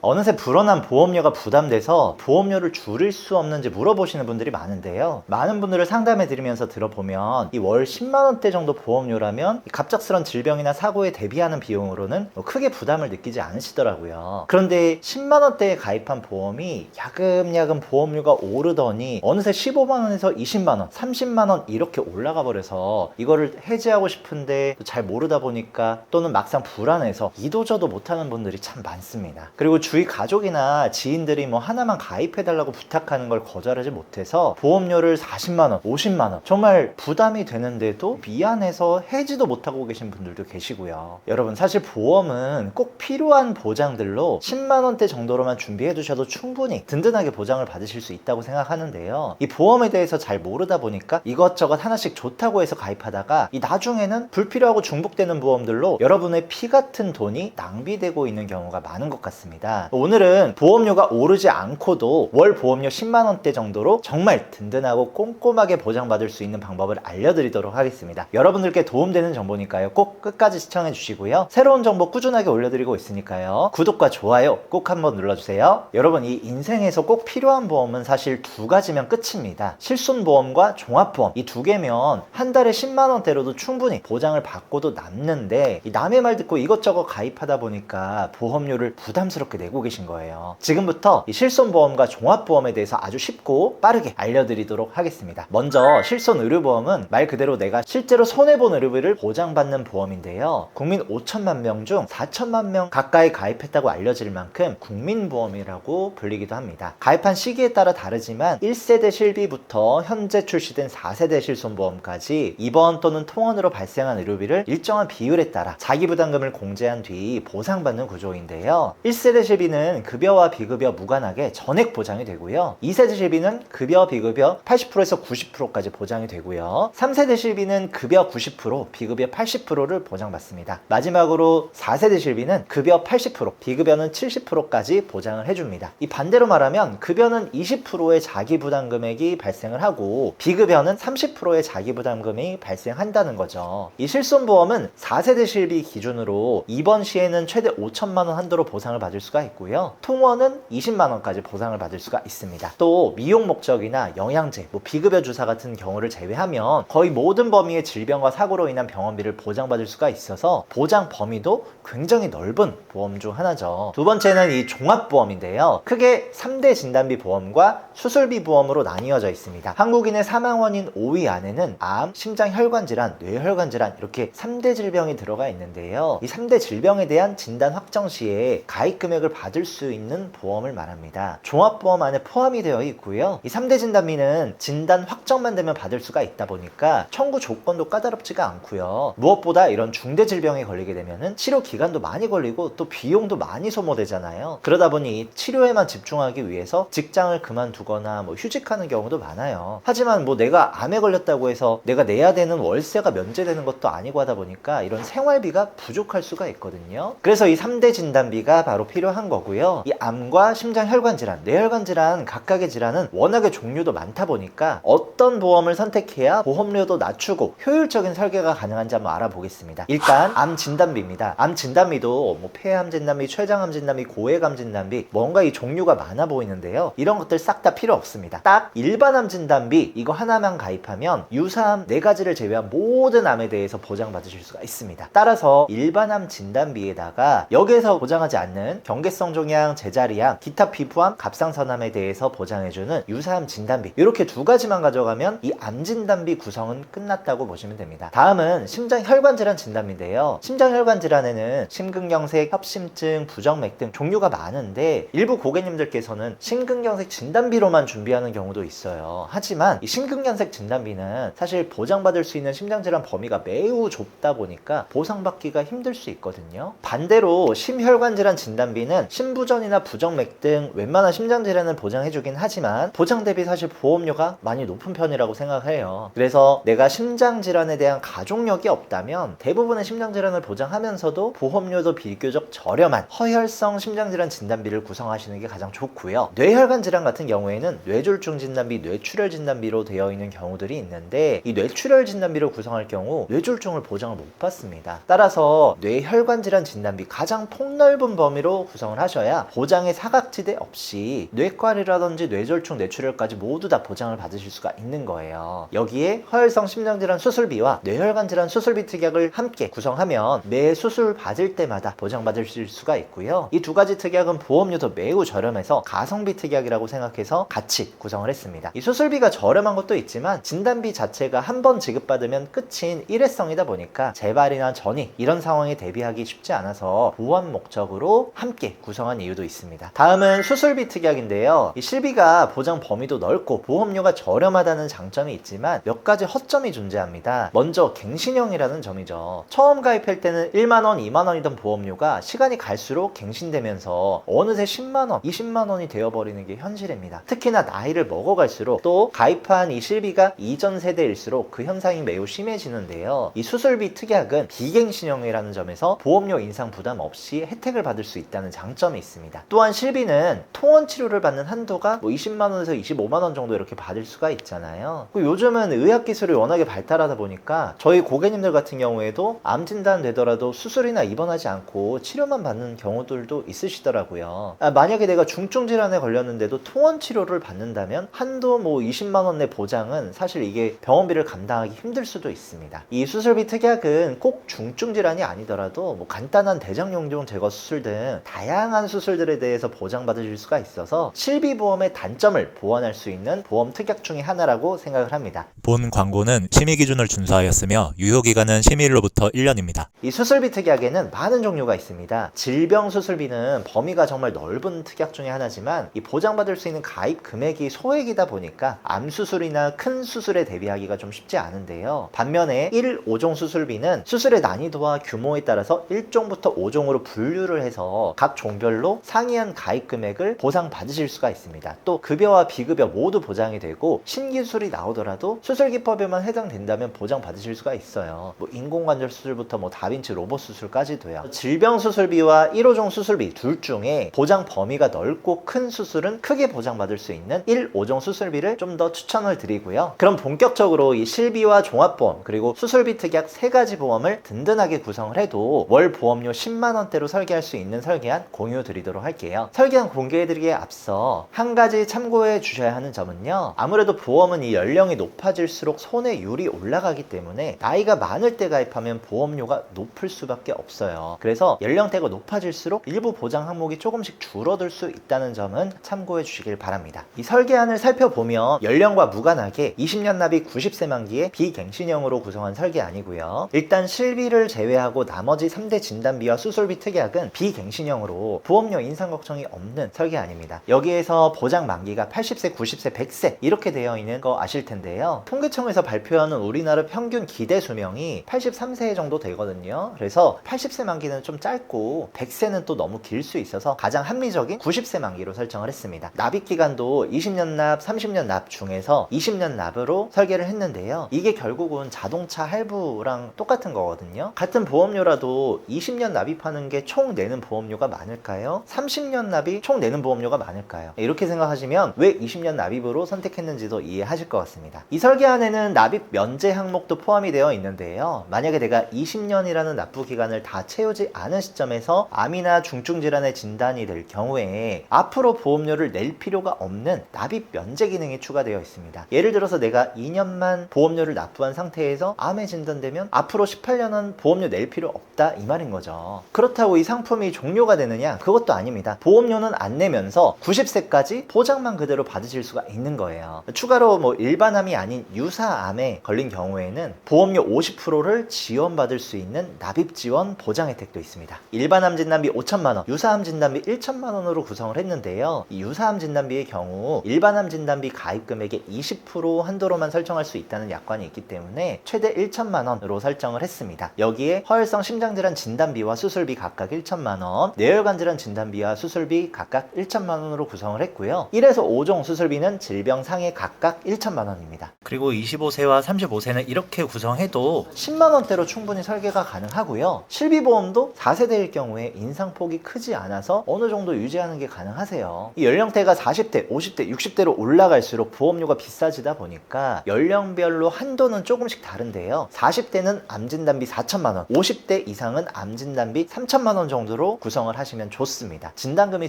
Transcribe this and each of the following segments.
어느새 불어난 보험료가 부담돼서 보험료를 줄일 수 없는지 물어보시는 분들이 많은데요. 많은 분들을 상담해 드리면서 들어보면 이 월 10만 원대 정도 보험료라면 이 갑작스런 질병이나 사고에 대비하는 비용으로는 뭐 크게 부담을 느끼지 않으시더라고요. 그런데 10만 원대에 가입한 보험이 야금야금 보험료가 오르더니 어느새 15만 원에서 20만 원, 30만 원 이렇게 올라가 버려서 이거를 해지하고 싶은데 또잘 모르다 보니까 또는 막상 불안해서 이도저도 못하는 분들이 참 많습니다. 그리고 주위 가족이나 지인들이 뭐 하나만 가입해달라고 부탁하는 걸 거절하지 못해서 보험료를 40만 원, 50만 원 정말 부담이 되는데도 미안해서 해지도 못하고 계신 분들도 계시고요. 여러분 사실 보험은 꼭 필요한 보장들로 10만 원대 정도로만 준비해 두셔도 충분히 든든하게 보장을 받으실 수 있다고 생각하는데요. 이 보험에 대해서 잘 모르다 보니까 이것저것 하나씩 좋다고 해서 가입하다가 이 나중에는 불필요하고 중복되는 보험들로 여러분의 피 같은 돈이 낭비되고 있는 경우가 많은 것 같습니다. 오늘은 보험료가 오르지 않고도 월 보험료 10만 원대 정도로 정말 든든하고 꼼꼼하게 보장받을 수 있는 방법을 알려드리도록 하겠습니다. 여러분들께 도움되는 정보니까요. 꼭 끝까지 시청해 주시고요. 새로운 정보 꾸준하게 올려드리고 있으니까요. 구독과 좋아요 꼭 한번 눌러주세요. 여러분 이 인생에서 꼭 필요한 보험은 사실 두 가지면 끝입니다. 실손보험과 종합보험 이 두 개면 한 달에 10만 원대로도 충분히 보장을 받고도 남는데 이 남의 말 듣고 이것저것 가입하다 보니까 보험료를 부담스럽게 내고 계신 거예요. 지금부터 이 실손보험과 종합보험에 대해서 아주 쉽고 빠르게 알려드리도록 하겠습니다. 먼저 실손의료보험은 말 그대로 내가 실제로 손해본 의료비를 보장받는 보험인데요. 국민 5천만 명 중 4천만 명 가까이 가입했다고 알려질 만큼 국민보험이라고 불리기도 합니다. 가입한 시기에 따라 다르지만 1세대 실비부터 현재 출시된 4세대 실손보험까지 입원 또는 통원으로 발생한 의료비를 일정한 비율에 따라 자기부담금을 공제한 뒤 보상받는 구조인데요. 1세대 실비 는 급여와 비급여 무관하게 전액 보장이 되고요. 2세대 실비는 급여, 비급여 80%에서 90%까지 보장이 되고요. 3세대 실비는 급여 90%, 비급여 80%를 보장받습니다. 마지막으로 4세대 실비는 급여 80%, 비급여는 70%까지 보장을 해줍니다. 이 반대로 말하면 급여는 20%의 자기 부담 금액이 발생을 하고 비급여는 30%의 자기 부담금이 발생한다는 거죠. 이 실손보험은 4세대 실비 기준으로 입원 시에는 최대 5천만 원 한도로 보상을 받을 수가 있고요. 통원은 20만 원까지 보상을 받을 수가 있습니다. 또 미용 목적이나 영양제, 뭐 비급여 주사 같은 경우를 제외하면 거의 모든 범위의 질병과 사고로 인한 병원비를 보장받을 수가 있어서 보장 범위도 굉장히 넓은 보험 중 하나죠. 두 번째는 이 종합보험인데요. 크게 3대 진단비 보험과 수술비 보험으로 나뉘어져 있습니다. 한국인의 사망 원인 5위 안에는 암, 심장 혈관 질환, 뇌혈관 질환 이렇게 3대 질병이 들어가 있는데요. 이 3대 질병에 대한 진단 확정 시에 가입 금액을 받을 수 있는 보험을 말합니다. 종합보험 안에 포함이 되어 있고요. 이 3대 진단비는 진단 확정만 되면 받을 수가 있다 보니까 청구 조건도 까다롭지가 않고요. 무엇보다 이런 중대 질병에 걸리게 되면은 치료 기간도 많이 걸리고 또 비용도 많이 소모되잖아요. 그러다 보니 치료에만 집중하기 위해서 직장을 그만두거나 뭐 휴직하는 경우도 많아요. 하지만 뭐 내가 암에 걸렸다고 해서 내가 내야 되는 월세가 면제되는 것도 아니고 하다 보니까 이런 생활비가 부족할 수가 있거든요. 그래서 이 3대 진단비가 바로 필요한 거고요. 이 암과 심장 혈관 질환, 뇌혈관 질환 각각의 질환은 워낙에 종류도 많다 보니까 어떤 보험을 선택해야 보험료도 낮추고 효율적인 설계가 가능한지 한번 알아보겠습니다. 일단 암 진단비입니다. 암 진단비도 뭐 폐암 진단비, 췌장암 진단비, 고액암 진단비 뭔가 이 종류가 많아 보이는데요. 이런 것들 싹 다 필요 없습니다. 딱 일반암 진단비 이거 하나만 가입하면 유사암 네 가지를 제외한 모든 암에 대해서 보장받으실 수가 있습니다. 따라서 일반암 진단비에다가 여기에서 보장하지 않는 경계성 종양, 제자리암, 기타 피부암, 갑상선암에 대해서 보장해주는 유사암 진단비 이렇게 두 가지만 가져가면 이 암 진단비 구성은 끝났다고 보시면 됩니다. 다음은 심장 혈관 질환 진단비인데요. 심장 혈관 질환에는 심근경색, 협심증, 부정맥 등 종류가 많은데 일부 고객님들께서는 심근경색 진단비로만 준비하는 경우도 있어요. 하지만 이 심근경색 진단비는 사실 보장받을 수 있는 심장질환 범위가 매우 좁다 보니까 보상받기가 힘들 수 있거든요. 반대로 심혈관 질환 진단비는 심부전이나 부정맥 등 웬만한 심장 질환을 보장해주긴 하지만 보장 대비 사실 보험료가 많이 높은 편이라고 생각해요. 그래서 내가 심장 질환에 대한 가족력이 없다면 대부분의 심장 질환을 보장하면서도 보험료도 비교적 저렴한 허혈성 심장 질환 진단비를 구성하시는 게 가장 좋고요. 뇌혈관 질환 같은 경우에는 뇌졸중 진단비, 뇌출혈 진단비로 되어 있는 경우들이 있는데 이 뇌출혈 진단비를 구성할 경우 뇌졸중을 보장을 못 받습니다. 따라서 뇌혈관 질환 진단비 가장 폭넓은 범위로 구성 구성을 하셔야 보장의 사각지대 없이 뇌과리라든지 뇌졸중, 뇌출혈까지 모두 다 보장을 받으실 수가 있는 거예요. 여기에 허혈성 심장질환 수술비와 뇌혈관 질환 수술비 특약을 함께 구성하면 매 수술 받을 때마다 보장받으실 수가 있고요. 이 두 가지 특약은 보험료도 매우 저렴해서 가성비 특약이라고 생각해서 같이 구성을 했습니다. 이 수술비가 저렴한 것도 있지만 진단비 자체가 한 번 지급받으면 끝인 일회성이다 보니까 재발이나 전이 이런 상황에 대비하기 쉽지 않아서 보완 목적으로 함께 구성한 이유도 있습니다. 다음은 수술비 특약인데요. 이 실비가 보장 범위도 넓고 보험료가 저렴하다는 장점이 있지만 몇 가지 허점이 존재합니다. 먼저 갱신형이라는 점이죠. 처음 가입할 때는 1만원, 2만원이던 보험료가 시간이 갈수록 갱신되면서 어느새 10만원, 20만원이 되어버리는 게 현실입니다. 특히나 나이를 먹어갈수록 또 가입한 이 실비가 이전 세대일수록 그 현상이 매우 심해지는데요. 이 수술비 특약은 비갱신형이라는 점에서 보험료 인상 부담 없이 혜택을 받을 수 있다는 장 점이 있습니다. 또한 실비는 통원 치료를 받는 한도가 뭐 20만 원에서 25만 원 정도 이렇게 받을 수가 있잖아요. 그 요즘은 의학 기술이 워낙에 발달하다 보니까 저희 고객님들 같은 경우에도 암 진단 되더라도 수술이나 입원하지 않고 치료만 받는 경우들도 있으시더라고요. 아, 만약에 내가 중증 질환에 걸렸는데도 통원 치료를 받는다면 한도 뭐 20만 원 내 보장은 사실 이게 병원비를 감당하기 힘들 수도 있습니다. 이 수술비 특약은 꼭 중증 질환이 아니더라도 뭐 간단한 대장 용종 제거 수술 등 다양한 수술들에 대해서 보장받으실 수가 있어서 실비보험의 단점을 보완할 수 있는 보험 특약 중의 하나라고 생각을 합니다. 본 광고는 심의 기준을 준수하였으며 유효 기간은 심의일로부터 1년입니다. 이 수술비 특약에는 많은 종류가 있습니다. 질병 수술비는 범위가 정말 넓은 특약 중에 하나지만 이 보장받을 수 있는 가입 금액이 소액이다 보니까 암 수술이나 큰 수술에 대비하기가 좀 쉽지 않은데요. 반면에 1, 5종 수술비는 수술의 난이도와 규모에 따라서 1종부터 5종으로 분류를 해서 각 종 별로 상이한 가입 금액을 보상받으실 수가 있습니다. 또 급여와 비급여 모두 보장이 되고 신기술이 나오더라도 수술 기법에만 해당된다면 보장받으실 수가 있어요. 뭐 인공관절 수술부터 뭐 다빈치 로봇 수술까지도요. 질병 수술비와 1호종 수술비 둘 중에 보장 범위가 넓고 큰 수술은 크게 보장받을 수 있는 1, 5종 수술비를 좀 더 추천을 드리고요. 그럼 본격적으로 이 실비와 종합보험 그리고 수술비 특약 세 가지 보험을 든든하게 구성을 해도 월 보험료 10만 원대로 설계할 수 있는 설계안 공유 드리도록 할게요. 설계안 공개해드리기에 앞서 한 가지 참고해 주셔야 하는 점은요. 아무래도 보험은 이 연령이 높아질수록 손해율이 올라가기 때문에 나이가 많을 때 가입하면 보험료가 높을 수밖에 없어요. 그래서 연령대가 높아질수록 일부 보장 항목이 조금씩 줄어들 수 있다는 점은 참고해 주시길 바랍니다. 이 설계안을 살펴보면 연령과 무관하게 20년 납입 90세 만기에 비갱신형으로 구성한 설계안이고요. 일단 실비를 제외하고 나머지 3대 진단비와 수술비 특약은 비갱신형으로 보험료 인상 걱정이 없는 설계안입니다. 여기에서 보장 만기가 80세, 90세, 100세 이렇게 되어 있는 거 아실 텐데요. 통계청에서 발표하는 우리나라 평균 기대 수명이 83세 정도 되거든요. 그래서 80세 만기는 좀 짧고 100세는 또 너무 길 수 있어서 가장 합리적인 90세 만기로 설정을 했습니다. 납입 기간도 20년 납, 30년 납 중에서 20년 납으로 설계를 했는데요. 이게 결국은 자동차 할부랑 똑같은 거거든요. 같은 보험료라도 20년 납입하는 게 총 내는 보험료가 많 을까요? 30년 납이 총 내는 보험료가 많을까요? 이렇게 생각하시면 왜 20년 납입으로 선택했는지도 이해하실 것 같습니다. 이 설계안에는 납입 면제 항목도 포함이 되어 있는데요. 만약에 내가 20년이라는 납부 기간을 다 채우지 않은 시점에서 암이나 중증 질환의 진단이 될 경우에 앞으로 보험료를 낼 필요가 없는 납입 면제 기능이 추가되어 있습니다. 예를 들어서 내가 2년만 보험료를 납부한 상태에서 암에 진단되면 앞으로 18년은 보험료 낼 필요 없다 이 말인 거죠. 그렇다고 이 상품이 종료가 되 느냐? 그것도 아닙니다. 보험료는 안 내면서 90세까지 보장만 그대로 받으실 수가 있는 거예요. 추가로 뭐 일반암이 아닌 유사암에 걸린 경우에는 보험료 50%를 지원받을 수 있는 납입 지원 보장 혜택도 있습니다. 일반암 진단비 5천만 원, 유사암 진단비 1천만 원으로 구성을 했는데요. 이 유사암 진단비의 경우 일반암 진단비 가입 금액의 20% 한도로만 설정할 수 있다는 약관이 있기 때문에 최대 1천만 원으로 설정을 했습니다. 여기에 허혈성 심장질환 진단비와 수술비 각각 1천만 원, 뇌혈관 질환 진단비와 수술비 각각 1천만 원으로 구성을 했고요. 1에서 5종 수술비는 질병 상해 각각 1천만 원입니다. 그리고 25세와 35세는 이렇게 구성해도 10만 원대로 충분히 설계가 가능하고요. 실비보험도 4세대일 경우에 인상폭이 크지 않아서 어느 정도 유지하는 게 가능하세요. 이 연령대가 40대, 50대, 60대로 올라갈수록 보험료가 비싸지다 보니까 연령별로 한도는 조금씩 다른데요. 40대는 암진단비 4천만 원, 50대 이상은 암진단비 3천만 원 정도로 구성을 하시면 좋습니다. 진단금이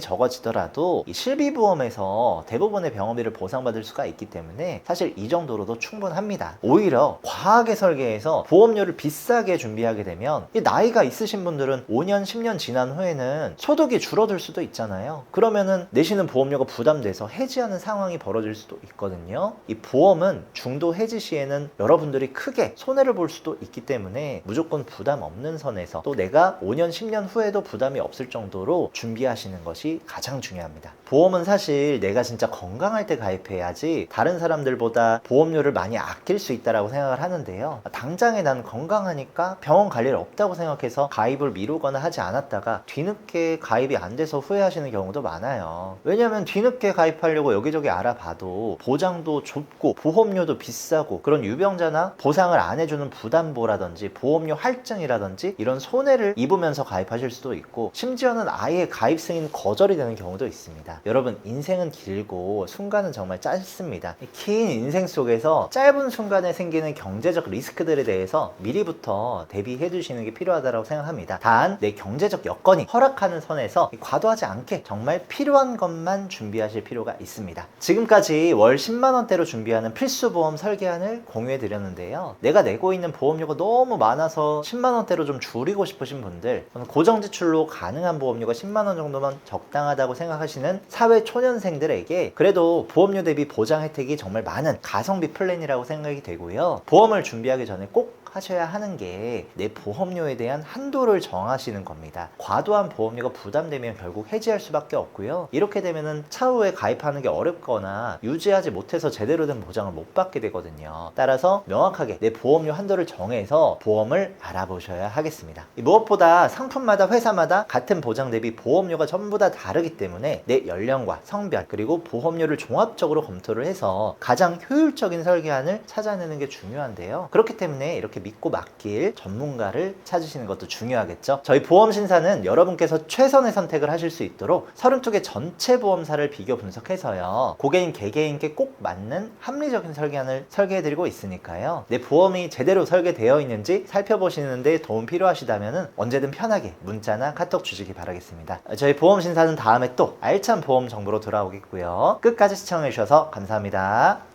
적어지더라도 이 실비보험에서 대부분의 병원비를 보상받을 수가 있기 때문에 사실 이 정도로도 충분합니다. 오히려 과하게 설계해서 보험료를 비싸게 준비하게 되면 이 나이가 있으신 분들은 5년, 10년 지난 후에는 소득이 줄어들 수도 있잖아요. 그러면은 내시는 보험료가 부담돼서 해지하는 상황이 벌어질 수도 있거든요. 이 보험은 중도 해지 시에는 여러분들이 크게 손해를 볼 수도 있기 때문에 무조건 부담 없는 선에서 또 내가 5년, 10년 후에도 부담이 없을 정도 로 준비하시는 것이 가장 중요합니다. 보험은 사실 내가 진짜 건강할 때 가입해야지 다른 사람들보다 보험료를 많이 아낄 수 있다라고 생각을 하는데요. 당장에 난 건강하니까 병원 갈 일 없다고 생각해서 가입을 미루거나 하지 않았다가 뒤늦게 가입이 안 돼서 후회하시는 경우도 많아요. 왜냐면 뒤늦게 가입하려고 여기저기 알아봐도 보장도 좁고 보험료도 비싸고 그런 유병자나 보상을 안 해주는 부담보라든지 보험료 할증이라든지 이런 손해를 입으면서 가입하실 수도 있고 심지어는 아예 가입 승인 거절이 되는 경우도 있습니다. 여러분 인생은 길고 순간은 정말 짧습니다. 이긴 인생 속에서 짧은 순간에 생기는 경제적 리스크들에 대해서 미리부터 대비해 두시는 게 필요하다고 생각합니다. 단 내 경제적 여건이 허락하는 선에서 과도하지 않게 정말 필요한 것만 준비하실 필요가 있습니다. 지금까지 월 10만 원대로 준비하는 필수 보험 설계안을 공유해 드렸는데요. 내가 내고 있는 보험료가 너무 많아서 10만 원대로 좀 줄이고 싶으신 분들, 고정 지출로 가능한 보험 료가 10만 원 정도면 적당하다고 생각하시는 사회 초년생들에게 그래도 보험료 대비 보장 혜택이 정말 많은 가성비 플랜이라고 생각이 되고요. 보험을 준비하기 전에 꼭 하셔야 하는 게 내 보험료에 대한 한도를 정하시는 겁니다. 과도한 보험료가 부담되면 결국 해지할 수밖에 없고요. 이렇게 되면은 차후에 가입하는 게 어렵거나 유지하지 못해서 제대로 된 보장을 못 받게 되거든요. 따라서 명확하게 내 보험료 한도를 정해서 보험을 알아보셔야 하겠습니다. 이 무엇보다 상품마다 회사마다 같은 보장 대비 보험료가 전부 다 다르기 때문에 내 연령과 성별 그리고 보험료를 종합적으로 검토를 해서 가장 효율적인 설계안을 찾아내는 게 중요한데요. 그렇기 때문에 이렇게 믿고 맡길 전문가를 찾으시는 것도 중요하겠죠. 저희 보험 신사는 여러분께서 최선의 선택을 하실 수 있도록 32개 전체 보험사를 비교 분석해서요. 고객인 개개인께 꼭 맞는 합리적인 설계안을 설계해드리고 있으니까요. 내 보험이 제대로 설계되어 있는지 살펴보시는데 도움 필요하시다면 언제든 편하게 문자나 카톡 주시기 바라겠습니다. 저희 보험 신사는 다음에 또 알찬 보험 정보로 돌아오겠고요. 끝까지 시청해주셔서 감사합니다.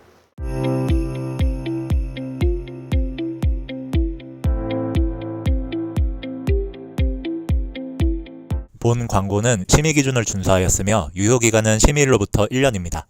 본 광고는 심의 기준을 준수하였으며 유효 기간은 심의일로부터 1년입니다.